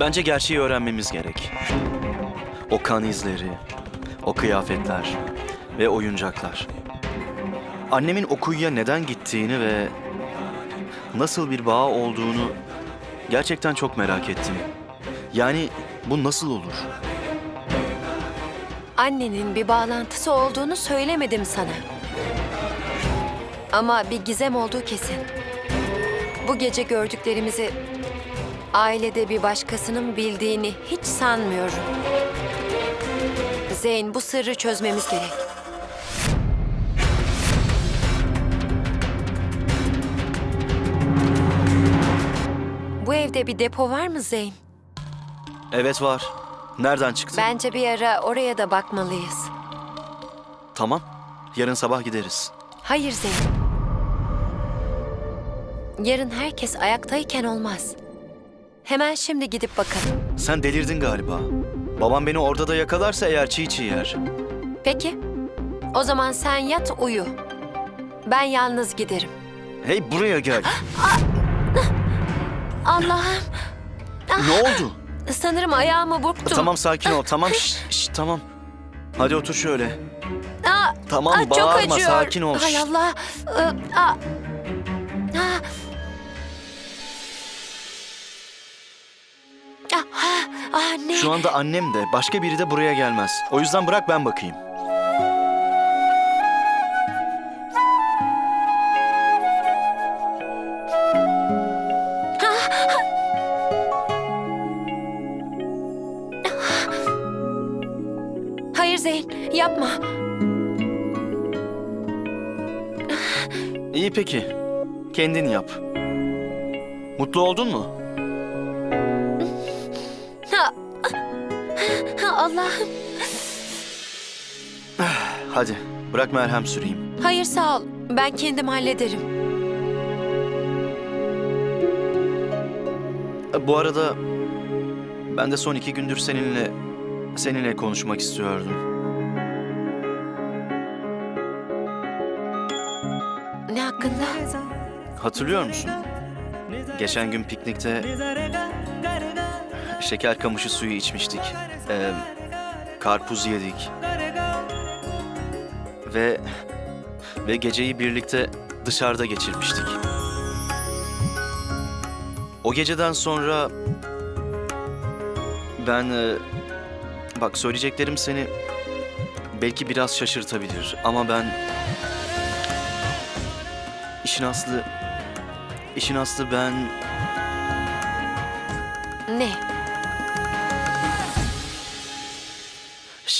Bence gerçeği öğrenmemiz gerek. O kan izleri, o kıyafetler ve oyuncaklar. Annemin o neden gittiğini ve nasıl bir bağ olduğunu gerçekten çok merak ettim. Yani bu nasıl olur? Annenin bir bağlantısı olduğunu söylemedim sana. Ama bir gizem olduğu kesin. Bu gece gördüklerimizi ailede bir başkasının bildiğini hiç sanmıyorum. Zeyn bu sırrı çözmemiz gerek. Bu evde bir depo var mı Zeyn? Evet var. Nereden çıktı? Bence bir ara oraya da bakmalıyız. Tamam. Yarın sabah gideriz. Hayır Zeyn. Yarın herkes ayaktayken olmaz. Hemen şimdi gidip bakalım. Sen delirdin galiba. Babam beni orada da yakalarsa eğer çiğ çiğ yer. Peki. O zaman sen yat uyu. Ben yalnız giderim. Hey buraya gel. Allah'ım. ne oldu? Sanırım ayağımı burktum. Tamam sakin ol. Tamam şş, şş, tamam. Hadi otur şöyle. Aa, Tamam aa, çok bağırma acıyor. sakin ol. Hay Şş. Allah. Aa, aa. Anne. Şu anda annem de başka biri de buraya gelmez. O yüzden bırak ben bakayım. Hayır Zeyn, yapma. İyi peki. Kendin yap. Mutlu oldun mu? Allah'ım. Hadi bırak merhem süreyim. Hayır sağ ol. Ben kendim hallederim. Bu arada ben de son iki gündür seninle seninle konuşmak istiyordum. Ne hakkında? Hatırlıyor musun? Geçen gün piknikte şeker kamışı suyu içmiştik. Ee, karpuz yedik. Ve ve geceyi birlikte dışarıda geçirmiştik. O geceden sonra ben e, bak söyleyeceklerim seni belki biraz şaşırtabilir ama ben işin aslı işin aslı ben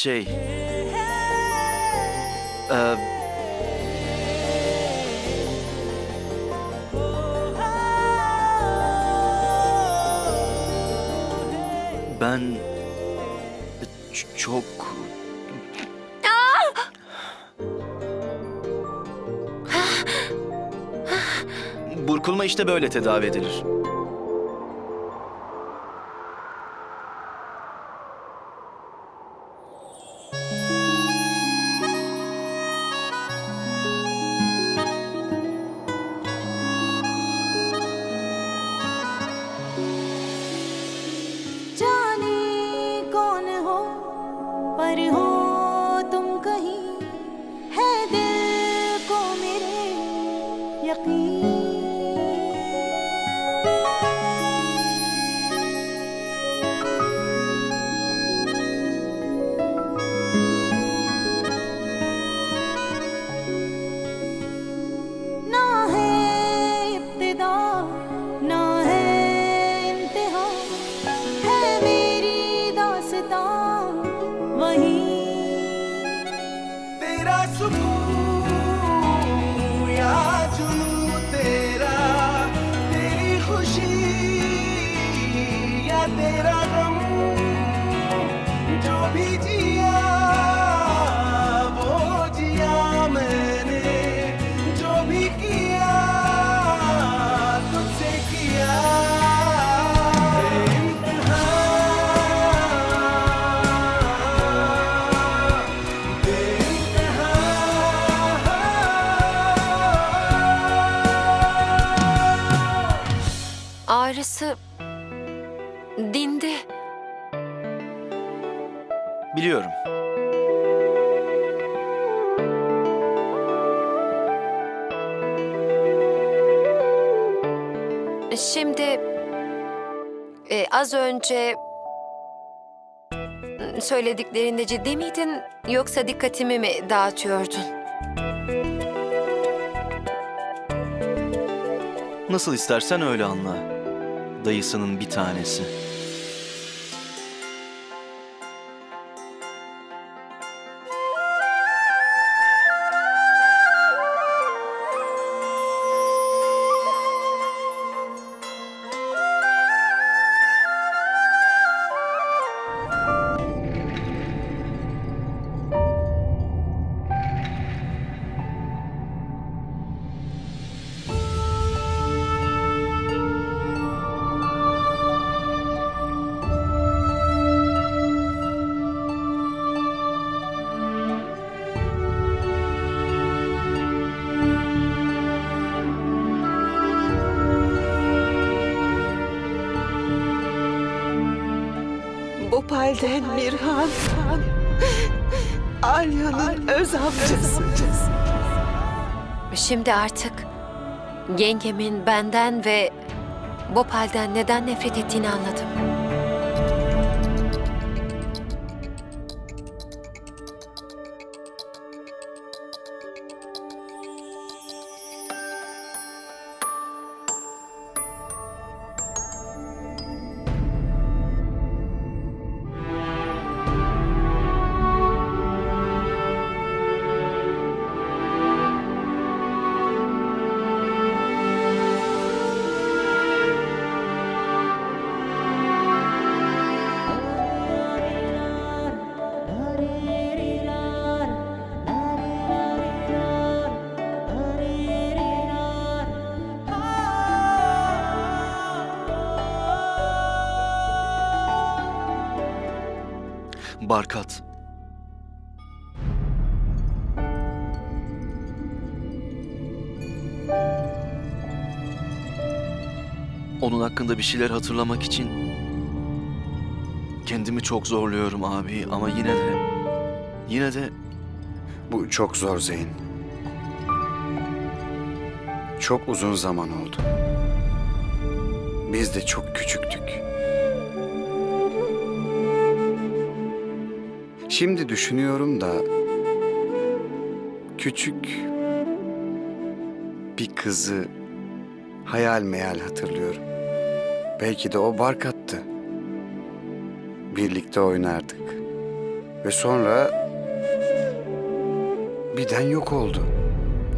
şey e, ben çok Burkulma işte böyle tedavi edilir. पर हो Biliyorum. Şimdi e, az önce söylediklerinde ciddi miydin yoksa dikkatimi mi dağıtıyordun? Nasıl istersen öyle anla. Dayısının bir tanesi. Bopal'den Mirhan Han. Arya'nın öz amcası. Şimdi artık yengemin benden ve Bopal'den neden nefret ettiğini anladım. Barkat. Onun hakkında bir şeyler hatırlamak için kendimi çok zorluyorum abi ama yine de yine de Bu çok zor Zeyn. Çok uzun zaman oldu. Biz de çok küçüktük. Şimdi düşünüyorum da küçük bir kızı hayal meyal hatırlıyorum. Belki de o Barkat'tı. Birlikte oynardık. Ve sonra birden yok oldu.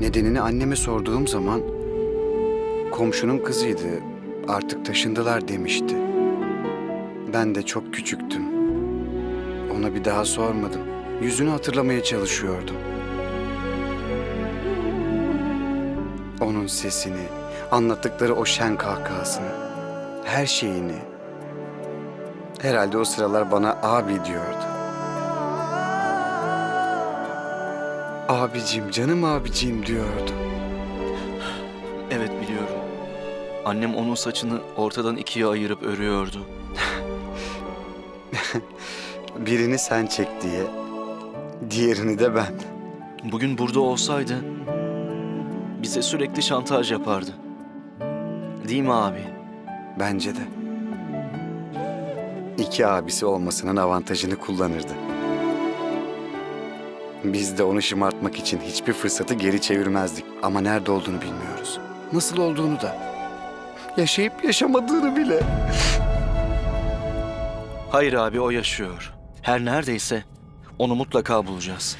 Nedenini anneme sorduğum zaman komşunun kızıydı. Artık taşındılar demişti. Ben de çok küçüktüm. Ona bir daha sormadım. Yüzünü hatırlamaya çalışıyordum. Onun sesini, anlattıkları o şen kahkahasını, her şeyini. Herhalde o sıralar bana abi diyordu. Abicim, canım abicim diyordu. evet biliyorum. Annem onun saçını ortadan ikiye ayırıp örüyordu. Birini sen çek diye, diğerini de ben. Bugün burada olsaydı bize sürekli şantaj yapardı. Değil mi abi? Bence de. İki abisi olmasının avantajını kullanırdı. Biz de onu şımartmak için hiçbir fırsatı geri çevirmezdik. Ama nerede olduğunu bilmiyoruz. Nasıl olduğunu da. Yaşayıp yaşamadığını bile. Hayır abi o yaşıyor. Her neredeyse onu mutlaka bulacağız.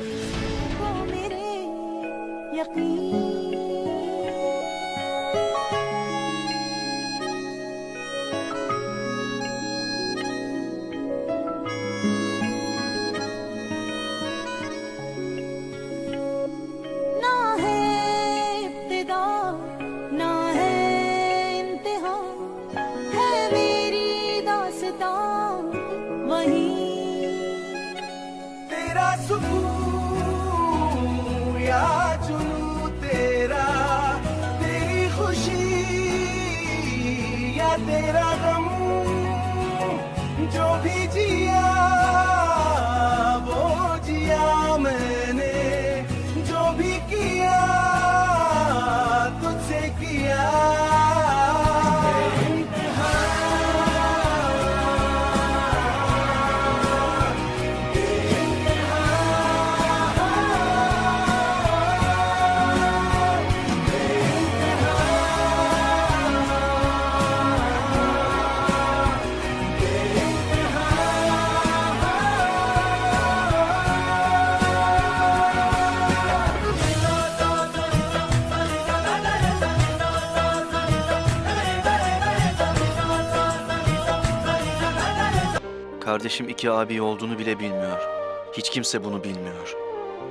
Kardeşim iki abi olduğunu bile bilmiyor. Hiç kimse bunu bilmiyor.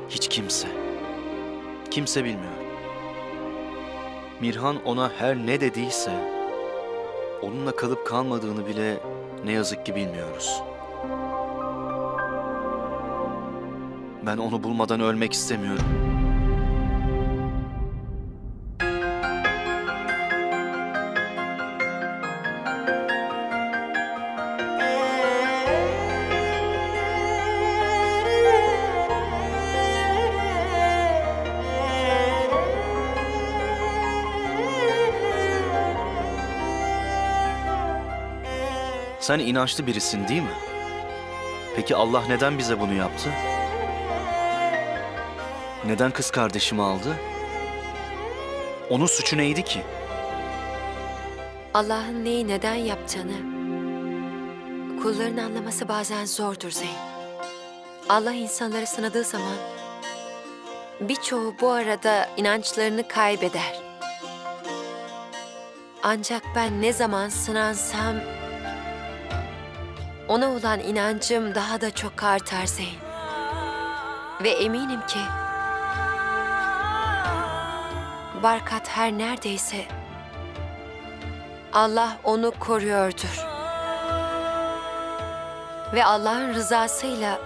Hiç kimse. Kimse bilmiyor. Mirhan ona her ne dediyse onunla kalıp kalmadığını bile ne yazık ki bilmiyoruz. Ben onu bulmadan ölmek istemiyorum. Sen inançlı birisin değil mi? Peki Allah neden bize bunu yaptı? Neden kız kardeşimi aldı? Onun suçu neydi ki? Allah'ın neyi neden yaptığını kulların anlaması bazen zordur Zeyn. Allah insanları sınadığı zaman birçoğu bu arada inançlarını kaybeder. Ancak ben ne zaman sınansam ona olan inancım daha da çok artar Zeyn. Ve eminim ki Barkat her neredeyse Allah onu koruyordur. Ve Allah'ın rızasıyla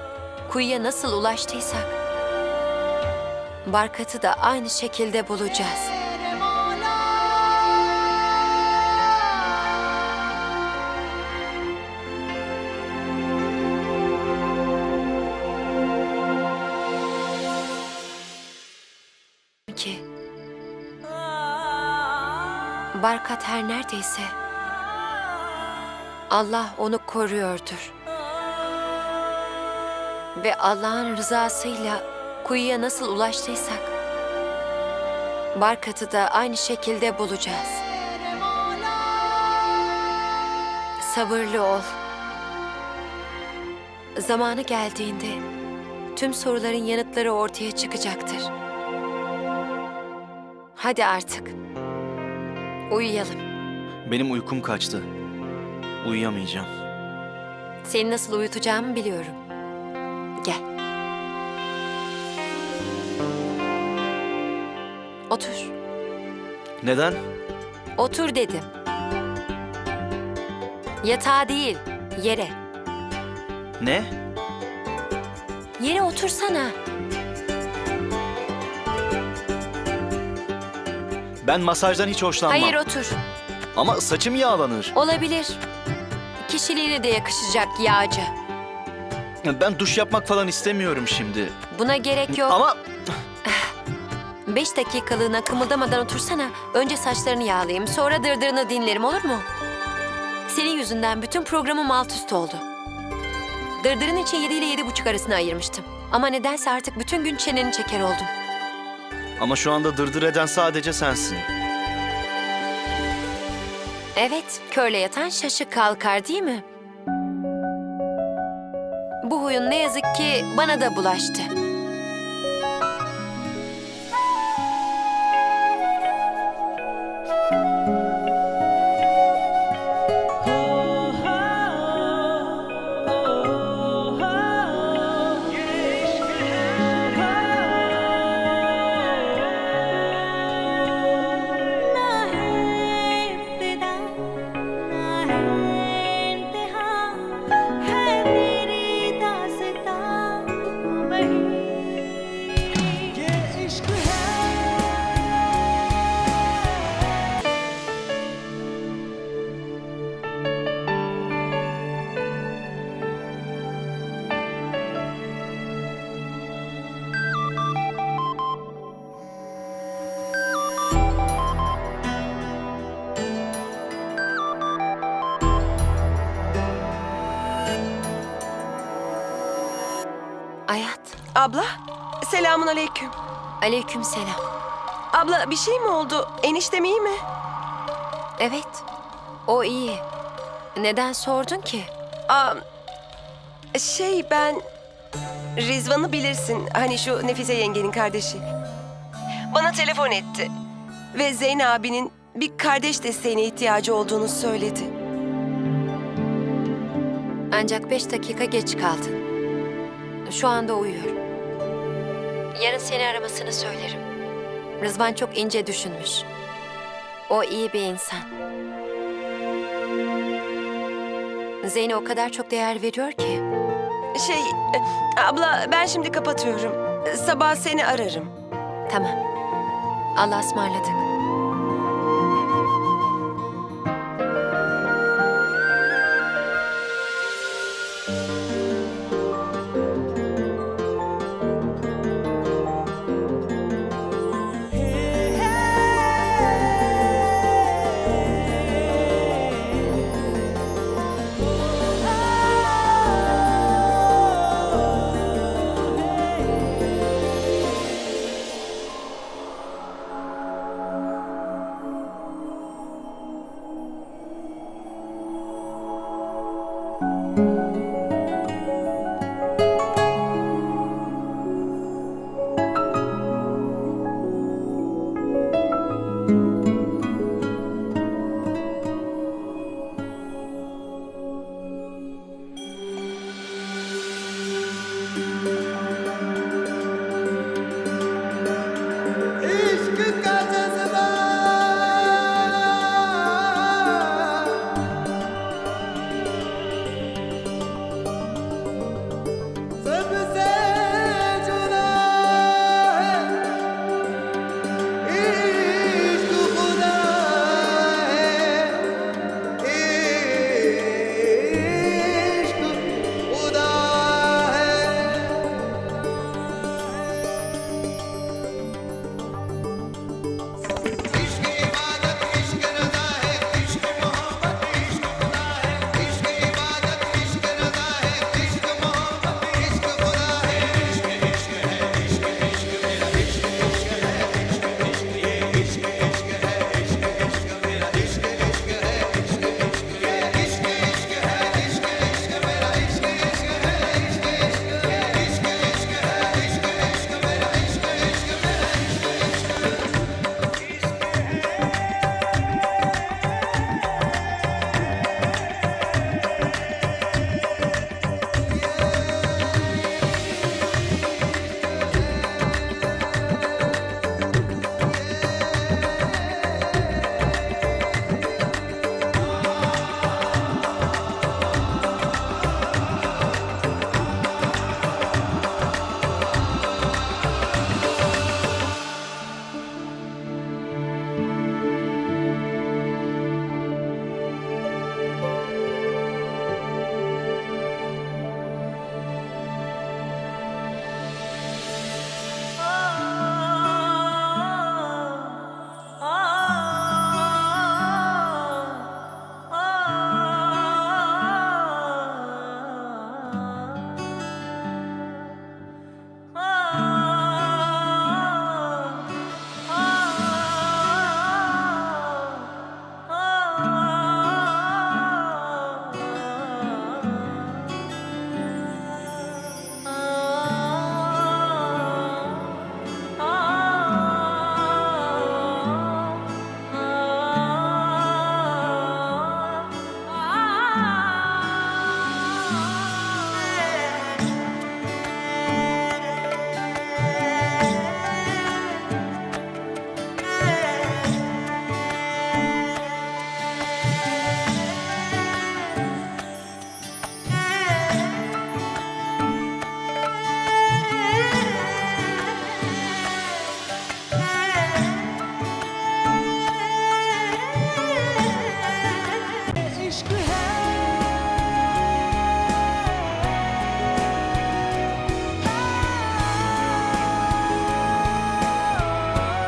kuyuya nasıl ulaştıysak, Barkat'ı da aynı şekilde bulacağız. Barkat her neredeyse Allah onu koruyordur. Ve Allah'ın rızasıyla kuyuya nasıl ulaştıysak Barkat'ı da aynı şekilde bulacağız. Sabırlı ol. Zamanı geldiğinde tüm soruların yanıtları ortaya çıkacaktır. Hadi artık. Uyuyalım. Benim uykum kaçtı. Uyuyamayacağım. Seni nasıl uyutacağımı biliyorum. Gel. Otur. Neden? Otur dedim. Yatağa değil, yere. Ne? Yere otursana. Ben masajdan hiç hoşlanmam. Hayır otur. Ama saçım yağlanır. Olabilir. Kişiliğine de yakışacak yağcı. Ben duş yapmak falan istemiyorum şimdi. Buna gerek yok. Ama Beş dakikalığına kımıldamadan otursana. Önce saçlarını yağlayayım, sonra dırdırını dinlerim olur mu? Senin yüzünden bütün programım alt üst oldu. Dırdırın için yedi ile yedi buçuk arasını ayırmıştım. Ama nedense artık bütün gün çeneni çeker oldum. Ama şu anda dırdır eden sadece sensin. Evet, körle yatan şaşı kalkar değil mi? Bu huyun ne yazık ki bana da bulaştı. Abla, selamun aleyküm. Aleyküm selam. Abla bir şey mi oldu? Eniştem iyi mi? Evet. O iyi. Neden sordun ki? Aa, şey ben... Rizvan'ı bilirsin. Hani şu Nefise yengenin kardeşi. Bana telefon etti. Ve Zeyn abinin bir kardeş desteğine ihtiyacı olduğunu söyledi. Ancak beş dakika geç kaldın. Şu anda uyuyor. Yarın seni aramasını söylerim. Rızvan çok ince düşünmüş. O iyi bir insan. Zeyn'e o kadar çok değer veriyor ki. Şey, e, abla ben şimdi kapatıyorum. Sabah seni ararım. Tamam. Allah'a ısmarladık.